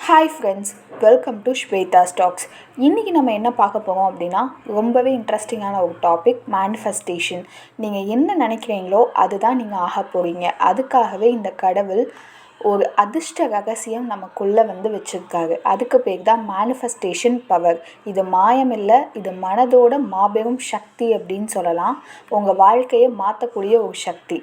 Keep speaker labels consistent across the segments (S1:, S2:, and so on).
S1: Hi friends welcome to Shweta stocks இன்றைக்கி நம்ம என்ன பார்க்க போகிறோம் அப்படின்னா ரொம்பவே இன்ட்ரெஸ்டிங்கான ஒரு டாபிக் மேனிஃபெஸ்டேஷன் நீங்கள் என்ன நினைக்கிறீங்களோ அதுதான் நீங்கள் ஆக போகிறீங்க அதுக்காகவே இந்த கடவுள் ஒரு அதிர்ஷ்ட ரகசியம் நமக்குள்ளே வந்து வச்சுருக்காரு. அதுக்கு பேர் தான் மேனிஃபெஸ்டேஷன் பவர் இது மாயம் இல்லை இது மனதோட மாபெரும் சக்தி அப்படின்னு சொல்லலாம். உங்கள் வாழ்க்கையை மாற்றக்கூடிய ஒரு சக்தி.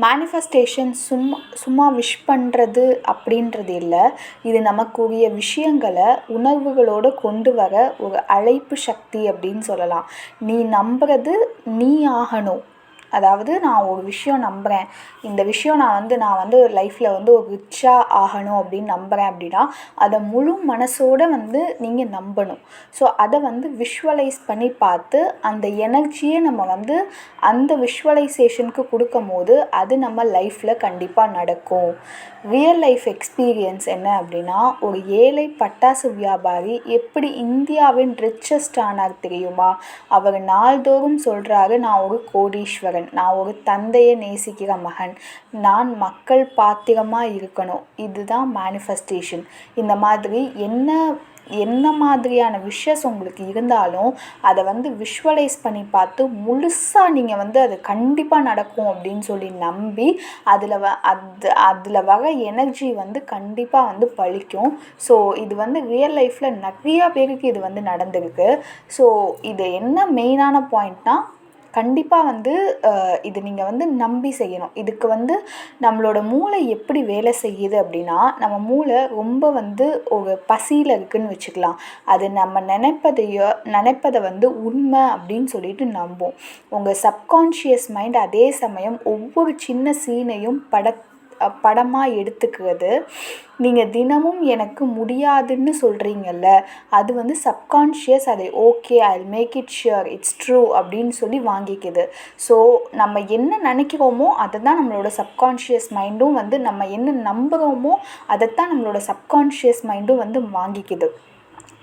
S1: மேனிஃபெஸ்டேஷன் சும்மா சும்மா விஷ் பண்ணுறது அப்படின்றது இல்லை. இது நமக்குரிய விஷயங்களை உணர்வுகளோடு கொண்டு வர ஒரு அழைப்பு சக்தி அப்படின்னு சொல்லலாம். நீ நம்புறது நீ ஆகணும். அதாவது நான் ஒரு விஷயம் நம்புகிறேன் இந்த விஷயம் நான் வந்து நான் வந்து லைஃப்பில் வந்து ஒரு ரிச்சாக ஆகணும் அப்படின்னு நம்புகிறேன் அப்படின்னா அதை முழு மனசோடு வந்து நீங்கள் நம்பணும். ஸோ அதை வந்து விஷுவலைஸ் பண்ணி பார்த்து அந்த எனர்ஜியை நம்ம வந்து அந்த விஷுவலைசேஷனுக்கு கொடுக்கும் போது அது நம்ம லைஃப்பில் கண்டிப்பாக நடக்கும். ரியல் லைஃப் எக்ஸ்பீரியன்ஸ் என்ன அப்படின்னா ஒரு ஏழை பட்டாசு வியாபாரி எப்படி இந்தியாவின் ரிச்சஸ்ட் ஆனார் தெரியுமா? அவர் நாள்தோறும் சொல்கிறாரு நான் ஒரு கோடீஸ்வரன். நான் ஒரு தந்தையை நேசிக்கிற மகன். நான் மக்கள் பாத்திரமாக இருக்கணும். இதுதான் மேனிஃபெஸ்டேஷன் இந்த மாதிரி என்ன என்ன மாதிரியான விஷஸ் உங்களுக்கு இருந்தாலும் அதை வந்து விஷுவலைஸ் பண்ணி பார்த்து முழுசாக நீங்கள் வந்து அது கண்டிப்பாக நடக்கும் அப்படின்னு சொல்லி நம்பி அதில் வ அது அதில் வர எனர்ஜி வந்து கண்டிப்பாக வந்து பழிக்கும். ஸோ இது வந்து ரியல் லைஃப்பில் நிறையா பேருக்கு இது வந்து நடந்திருக்கு. ஸோ இது என்ன மெயினான பாயிண்ட்னால் கண்டிப்பாக வந்து இது நீங்கள் வந்து நம்பி செய்யணும். இதுக்கு வந்து நம்மளோட மூளை எப்படி வேலை செய்யுது அப்படின்னா நம்ம மூளை ரொம்ப வந்து ஒரு பசியில் இருக்குதுன்னு வச்சுக்கலாம். அது நம்ம நினைப்பதையோ நினைப்பதை வந்து உண்மை அப்படின்னு சொல்லிட்டு நம்பும். உங்கள் சப்கான்ஷியஸ் மைண்ட் அதே சமயம் ஒவ்வொரு சின்ன சீனையும் பட படமாக எடுத்துக்கிறது நீங்கள் தினமும் எனக்கு முடியாதுன்னு சொல்கிறீங்கல்ல அது வந்து சப்கான்ஷியஸ் அதை okay I make it sure it's true அப்படின்னு சொல்லி வாங்கிக்குது. ஸோ நம்ம என்ன நினைக்கிறோமோ அதை தான் நம்மளோட சப்கான்ஷியஸ் மைண்டும் வந்து நம்ம என்ன நம்புகிறோமோ அதைத்தான் நம்மளோட சப்கான்ஷியஸ் மைண்டும் வந்து வாங்கிக்குது.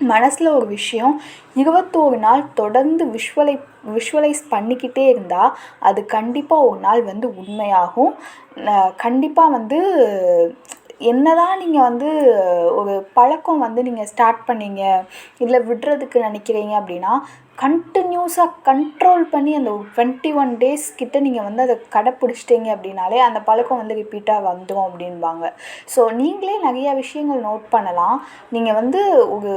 S1: மனசில் ஒரு விஷயம் இருபத்தோரு நாள் தொடர்ந்து விஷுவலை விஷுவலைஸ் பண்ணிக்கிட்டே இருந்தால் அது கண்டிப்பாக ஒரு நாள் வந்து உண்மையாகும். கண்டிப்பாக வந்து என்ன தான் நீங்கள் வந்து ஒரு பழக்கம் வந்து நீங்கள் ஸ்டார்ட் பண்ணீங்க இல்லை விடுறதுக்கு நினைக்கிறீங்க அப்படின்னா கண்டினியூஸாக கண்ட்ரோல் பண்ணி அந்த டுவெண்ட்டி ஒன் டேஸ் கிட்ட நீங்கள் வந்து அதை கடைப்பிடிச்சிட்டிங்க அப்படின்னாலே அந்த பழக்கம் வந்து ரிப்பீட்டாக வந்துடும் அப்படின்பாங்க. ஸோ நீங்களே நிறையா விஷயங்கள் நோட் பண்ணலாம். நீங்கள் வந்து ஒரு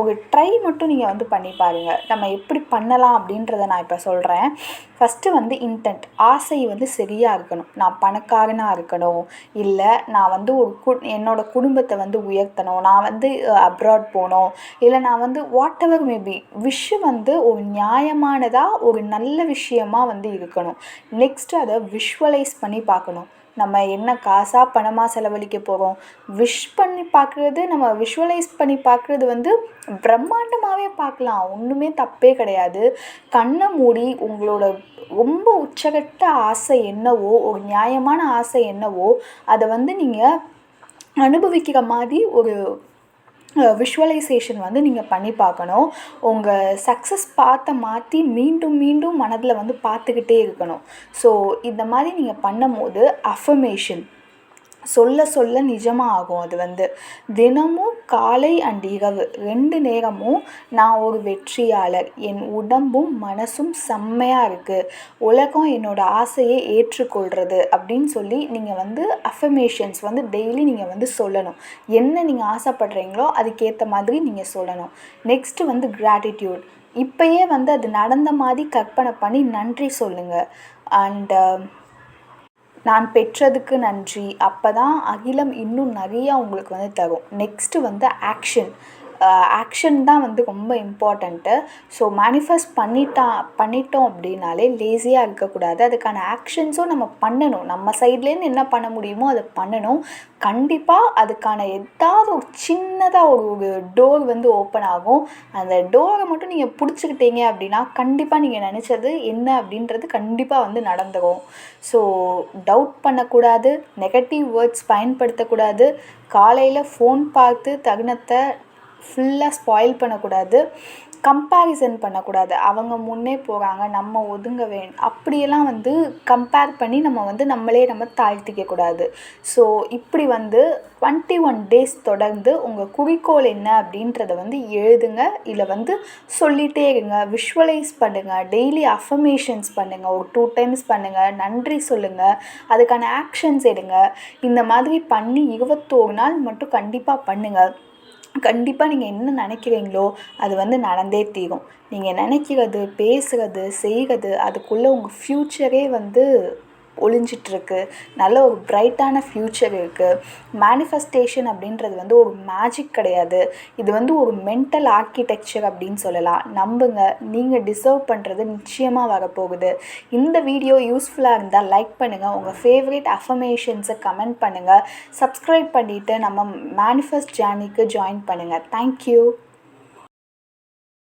S1: ஒரு ட்ரை மட்டும் நீங்கள் வந்து பண்ணி பாருங்கள் நம்ம எப்படி பண்ணலாம் அப்படின்றத நான் இப்போ சொல்கிறேன் ஃபஸ்ட்டு வந்து இன்டென்ட் ஆசை வந்து சரியாக இருக்கணும். நான் பணக்காரனாக இருக்கணும். இல்லை நான் வந்து ஒரு கு என்னோடய குடும்பத்தை வந்து உயர்த்தணும். நான் வந்து அப்ராட் போகணும். இல்லை நான் வந்து வாட் எவர் மேபி விஷ் வந்து ஒரு நியாயமானதாக ஒரு நல்ல விஷயமா வந்து இருக்கணும். நெக்ஸ்ட்டு அதை விஷுவலைஸ் பண்ணி பார்க்கணும். நம்ம என்ன காசாக பணமாக செலவழிக்க போகிறோம் விஷ் பண்ணி பார்க்குறது நம்ம விஷுவலைஸ் பண்ணி பார்க்குறது வந்து பிரம்மாண்டமாகவே பார்க்கலாம். ஒன்றுமே தப்பே கிடையாது. கண்ணை மூடி உங்களோட ரொம்ப உச்சகட்ட ஆசை என்னவோ ஒரு நியாயமான ஆசை என்னவோ அதை வந்து நீங்கள் அனுபவிக்கிற மாதிரி ஒரு விஷுவலைசேஷன் வந்து நீங்கள் பண்ணி பார்க்கணும். உங்கள் சக்ஸஸ் பார்த்த மாற்றி மீண்டும் மீண்டும் மனதில் வந்து பார்த்துக்கிட்டே இருக்கணும். ஸோ இந்த மாதிரி நீங்கள் பண்ணும் போது அஃபர்மேஷன் சொல்ல சொல்ல நிஜமாக ஆகும் அது வந்து. தினமும் காலை அண்ட் இரவு ரெண்டு நேரமும் நான் ஒரு வெற்றியாளர். என் உடம்பும் மனசும் செம்மையாக இருக்குது உலகம் என்னோடய ஆசையை ஏற்றுக்கொள்கிறது அப்படின்னு சொல்லி நீங்கள் வந்து அஃபர்மேஷன்ஸ் வந்து டெய்லி நீங்கள் வந்து சொல்லணும். என்ன நீங்கள் ஆசைப்படுறீங்களோ அதுக்கேற்ற மாதிரி நீங்கள் சொல்லணும். நெக்ஸ்ட்டு வந்து கிராட்டிடியூட் இப்போயே வந்து அது நடந்த மாதிரி கற்பனை பண்ணி நன்றி சொல்லுங்கள் அண்டு நான் பெற்றதுக்கு நன்றி. அப்போ தான் அகிலம் இன்னும் நிறையா உங்களுக்கு வந்து தரும். நெக்ஸ்ட்டு வந்து ஆக்ஷன் ஆக்ஷன் தான் வந்து ரொம்ப இம்பார்ட்டண்ட்டு. ஸோ மேனிஃபெஸ்ட் பண்ணிட்டா பண்ணிட்டோம் அப்படின்னாலே லேசியாக இருக்கக்கூடாது. அதுக்கான ஆக்ஷன்ஸும் நம்ம பண்ணணும். நம்ம சைட்லேருந்து என்ன பண்ண முடியுமோ அதை பண்ணணும். கண்டிப்பாக அதுக்கான ஏதாவது ஒரு சின்னதாக ஒரு ஒரு டோர் வந்து ஓப்பன் ஆகும். அந்த டோரை மட்டும் நீங்கள் பிடிச்சிக்கிட்டீங்க அப்படின்னா கண்டிப்பாக நீங்கள் நினச்சது என்ன அப்படின்றது கண்டிப்பாக வந்து நடந்துடும் ஸோ டவுட் பண்ணக்கூடாது. நெகட்டிவ் வேர்ட்ஸ் பயன்படுத்தக்கூடாது. காலையில் ஃபோன் பார்த்து தகுனத்தை ஃபுல்லாக ஸ்பாயில் பண்ணக்கூடாது கம்பேரிசன் பண்ணக்கூடாது. அவங்க முன்னே போகிறாங்க நம்ம ஒதுங்க வேணும் அப்படியெல்லாம் வந்து கம்பேர் பண்ணி நம்ம வந்து நம்மளே நம்ம தாழ்த்திக்க கூடாது ஸோ இப்படி வந்து டுவெண்ட்டி ஒன் டேஸ் தொடர்ந்து உங்கள் குறிக்கோள் என்ன அப்படின்றத வந்து எழுதுங்க. இல்லை வந்து சொல்லிகிட்டே இருங்க. விஷுவலைஸ் பண்ணுங்கள் டெய்லி அஃபர்மேஷன்ஸ் பண்ணுங்கள் ஒரு டூ டைம்ஸ் பண்ணுங்கள் நன்றி சொல்லுங்கள் அதுக்கான ஆக்ஷன்ஸ் எடுங்க. இந்த மாதிரி பண்ணி இருபத்தோரு நாள் மட்டும் கண்டிப்பாக பண்ணுங்கள் கண்டிப்பாக நீங்கள் என்ன நினைக்கிறீங்களோ அது வந்து நடந்தே தீரும். நீங்கள் நினைக்கிறது பேசுகிறது செய்கிறது அதுக்குள்ளே உங்கள் ஃப்யூச்சரே வந்து ஒளிஞ்சிட்ருக்கு. நல்ல ஒரு பிரைட்டான ஃப்யூச்சர் இருக்குது மேனிஃபெஸ்டேஷன் அப்படின்றது வந்து ஒரு மேஜிக் கிடையாது. இது வந்து ஒரு மென்டல் ஆர்கிடெக்சர் அப்படின்னு சொல்லலாம். நம்புங்க. நீங்கள் டிசர்வ் பண்ணுறது நிச்சயமாக வரப்போகுது. இந்த வீடியோ யூஸ்ஃபுல்லாக இருந்தால் லைக் பண்ணுங்கள் உங்கள் ஃபேவரட் அஃபர்மேஷன்ஸை கமெண்ட் பண்ணுங்கள் சப்ஸ்கிரைப் பண்ணிவிட்டு நம்ம மேனிஃபெஸ்ட் ஜேர்னிக்கு ஜாயின் பண்ணுங்கள் தேங்க்யூ